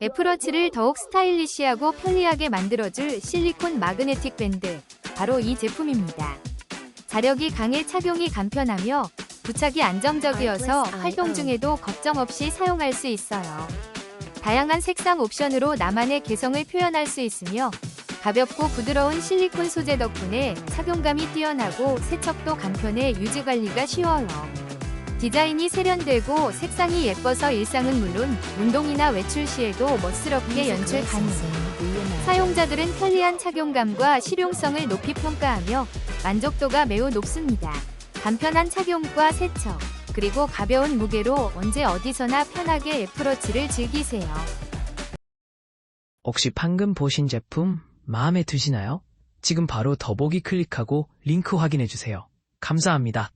애플워치를 더욱 스타일리시하고 편리하게 만들어줄 실리콘 마그네틱 밴드, 바로 이 제품입니다. 자력이 강해 착용이 간편하며 부착이 안정적이어서 활동 중에도 걱정 없이 사용할 수 있어요. 다양한 색상 옵션으로 나만의 개성을 표현할 수 있으며 가볍고 부드러운 실리콘 소재 덕분에 착용감이 뛰어나고 세척도 간편해 유지 관리가 쉬워요. 디자인이 세련되고 색상이 예뻐서 일상은 물론 운동이나 외출 시에도 멋스럽게 연출 가능. 사용자들은 편리한 착용감과 실용성을 높이 평가하며 만족도가 매우 높습니다. 간편한 착용과 세척, 그리고 가벼운 무게로 언제 어디서나 편하게 애플워치를 즐기세요. 혹시 방금 보신 제품 마음에 드시나요? 지금 바로 더보기 클릭하고 링크 확인해 주세요. 감사합니다.